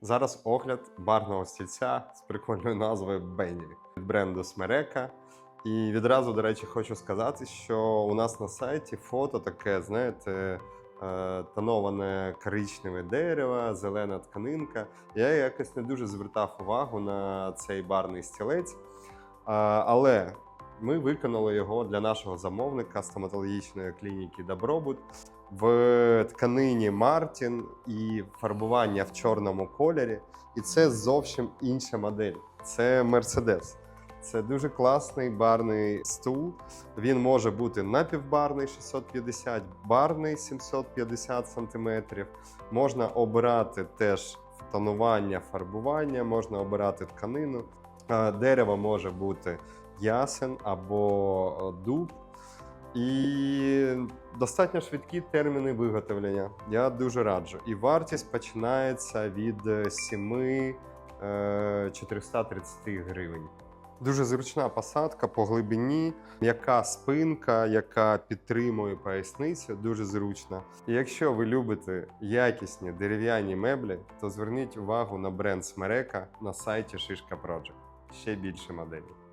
Зараз огляд барного стільця з прикольною назвою Бенні від бренду Смерека. І відразу, до речі, хочу сказати, що у нас на сайті фото таке, знаєте, е, тоноване коричневе дерево, зелена тканинка. Я якось не дуже звертав увагу на цей барний стілець. Але ми виконали його для нашого замовника стоматологічної клініки Добробут в тканині Мартін і фарбування в чорному кольорі. І це зовсім інша модель. Це Мерседес. Це дуже класний барний стул. Він може бути напівбарний 650, барний 750 см. Можна обирати теж тонування, фарбування, можна обирати тканину. Е, Дерево може бути ясен або е, дуб. І достатньо швидкі терміни виготовлення. Я дуже раджу. І вартість починається від е, 7 е, 430 гривень. Дуже зручна посадка по глибині, м'яка спинка, яка підтримує поясницю, дуже зручна. І якщо ви любите якісні дерев'яні меблі, то зверніть увагу на бренд Смерека на сайті Шишка Project. Ще більше моделей.